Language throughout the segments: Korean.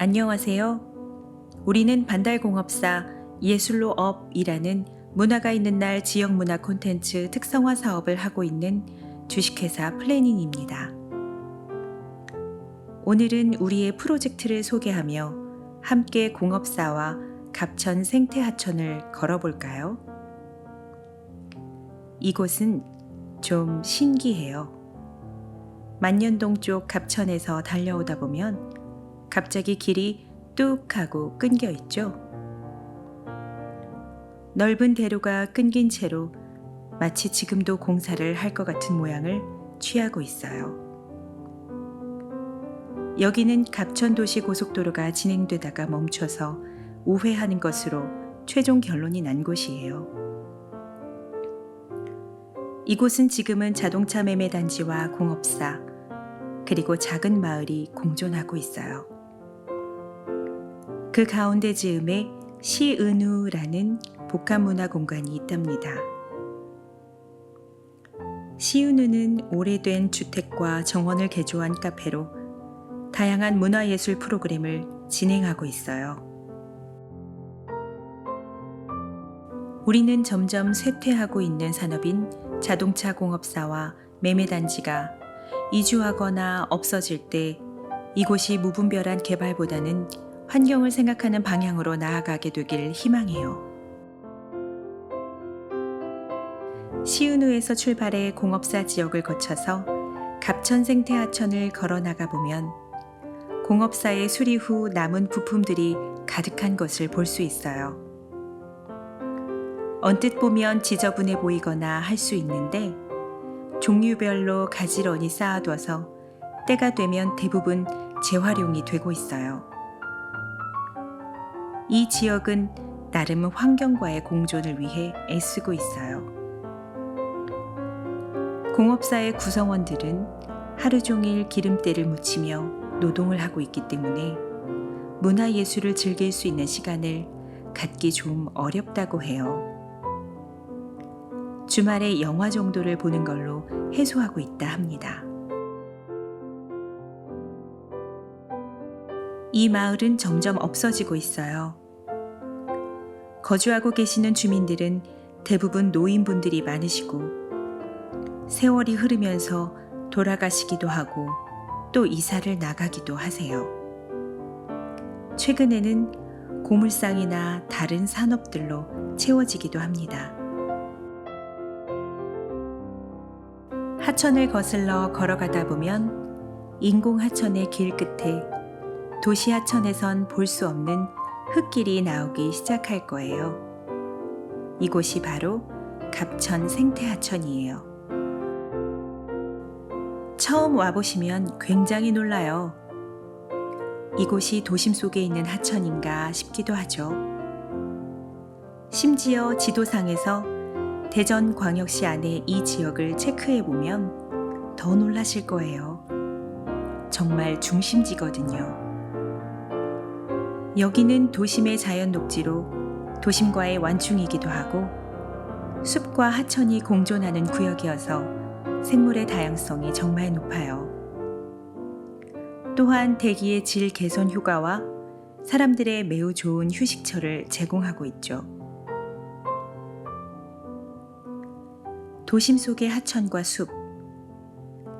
안녕하세요. 우리는 반달공업사 예술로 업이라는 문화가 있는 날 지역 문화 콘텐츠 특성화 사업을 하고 있는 주식회사 플래닝입니다. 오늘은 우리의 프로젝트를 소개하며 함께 공업사와 갑천 생태하천을 걸어볼까요? 이곳은 좀 신기해요. 만년동 쪽 갑천에서 달려오다 보면 갑자기 길이 뚝 하고 끊겨 있죠. 넓은 대로가 끊긴 채로 마치 지금도 공사를 할 것 같은 모양을 취하고 있어요. 여기는 갑천도시 고속도로가 진행되다가 멈춰서 우회하는 것으로 최종 결론이 난 곳이에요. 이곳은 지금은 자동차 매매 단지와 공업사, 그리고 작은 마을이 공존하고 있어요. 그 가운데 즈음에 시은우라는 복합문화 공간이 있답니다. 시은우는 오래된 주택과 정원을 개조한 카페로 다양한 문화예술 프로그램을 진행하고 있어요. 우리는 점점 쇠퇴하고 있는 산업인 자동차 공업사와 매매단지가 이주하거나 없어질 때 이곳이 무분별한 개발보다는 환경을 생각하는 방향으로 나아가게 되길 희망해요. 시은우에서 출발해 공업사 지역을 거쳐서 갑천 생태하천을 걸어 나가 보면 공업사의 수리 후 남은 부품들이 가득한 것을 볼 수 있어요. 언뜻 보면 지저분해 보이거나 할 수 있는데 종류별로 가지런히 쌓아둬서 때가 되면 대부분 재활용이 되고 있어요. 이 지역은 나름 환경과의 공존을 위해 애쓰고 있어요. 공업사의 구성원들은 하루 종일 기름때를 묻히며 노동을 하고 있기 때문에 문화예술을 즐길 수 있는 시간을 갖기 좀 어렵다고 해요. 주말에 영화 정도를 보는 걸로 해소하고 있다 합니다. 이 마을은 점점 없어지고 있어요. 거주하고 계시는 주민들은 대부분 노인분들이 많으시고 세월이 흐르면서 돌아가시기도 하고 또 이사를 나가기도 하세요. 최근에는 고물상이나 다른 산업들로 채워지기도 합니다. 하천을 거슬러 걸어가다 보면 인공 하천의 길 끝에 도시 하천에선 볼 수 없는 흙길이 나오기 시작할 거예요. 이곳이 바로 갑천 생태하천이에요. 처음 와보시면 굉장히 놀라요. 이곳이 도심 속에 있는 하천인가 싶기도 하죠. 심지어 지도상에서 대전 광역시 안에 이 지역을 체크해 보면 더 놀라실 거예요. 정말 중심지거든요. 여기는 도심의 자연 녹지로 도심과의 완충이기도 하고 숲과 하천이 공존하는 구역이어서 생물의 다양성이 정말 높아요. 또한 대기의 질 개선 효과와 사람들의 매우 좋은 휴식처를 제공하고 있죠. 도심 속의 하천과 숲,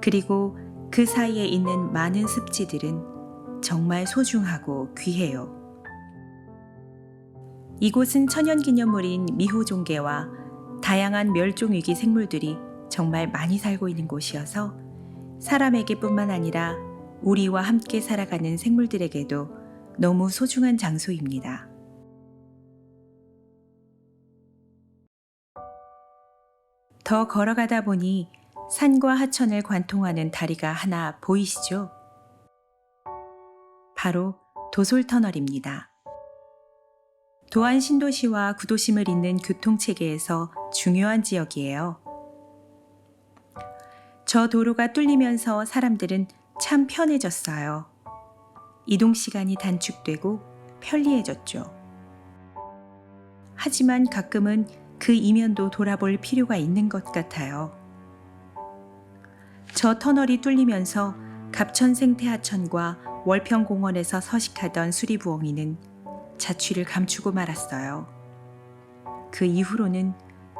그리고 그 사이에 있는 많은 습지들은 정말 소중하고 귀해요. 이곳은 천연기념물인 미호종개와 다양한 멸종위기 생물들이 정말 많이 살고 있는 곳이어서 사람에게뿐만 아니라 우리와 함께 살아가는 생물들에게도 너무 소중한 장소입니다. 더 걸어가다 보니 산과 하천을 관통하는 다리가 하나 보이시죠? 바로 도솔터널입니다. 도안 신도시와 구도심을 잇는 교통체계에서 중요한 지역이에요. 저 도로가 뚫리면서 사람들은 참 편해졌어요. 이동 시간이 단축되고 편리해졌죠. 하지만 가끔은 그 이면도 돌아볼 필요가 있는 것 같아요. 저 터널이 뚫리면서 갑천 생태하천과 월평공원에서 서식하던 수리부엉이는 자취를 감추고 말았어요. 그 이후로는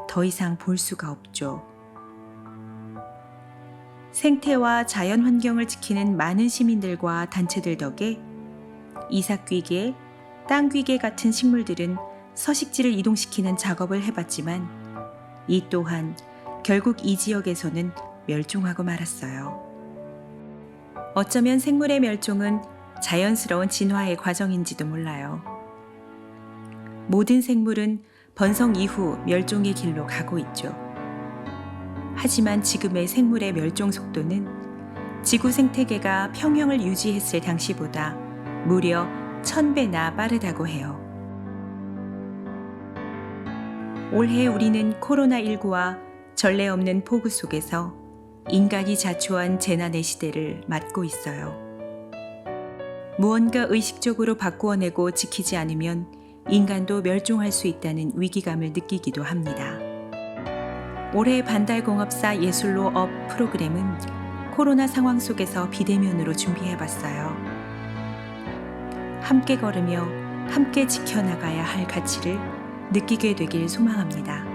더 이상 볼 수가 없죠. 생태와 자연 환경을 지키는 많은 시민들과 단체들 덕에 이삭귀개, 땅귀개 같은 식물들은 서식지를 이동시키는 작업을 해봤지만 이 또한 결국 이 지역에서는 멸종하고 말았어요. 어쩌면 생물의 멸종은 자연스러운 진화의 과정인지도 몰라요. 모든 생물은 번성 이후 멸종의 길로 가고 있죠. 하지만 지금의 생물의 멸종 속도는 지구 생태계가 평형을 유지했을 당시보다 무려 천배나 빠르다고 해요. 올해 우리는 코로나19와 전례 없는 폭우 속에서 인간이 자초한 재난의 시대를 맞고 있어요. 무언가 의식적으로 바꾸어내고 지키지 않으면 인간도 멸종할 수 있다는 위기감을 느끼기도 합니다. 올해 반달공업사 예술로 업 프로그램은 코로나 상황 속에서 비대면으로 준비해봤어요. 함께 걸으며 함께 지켜나가야 할 가치를 느끼게 되길 소망합니다.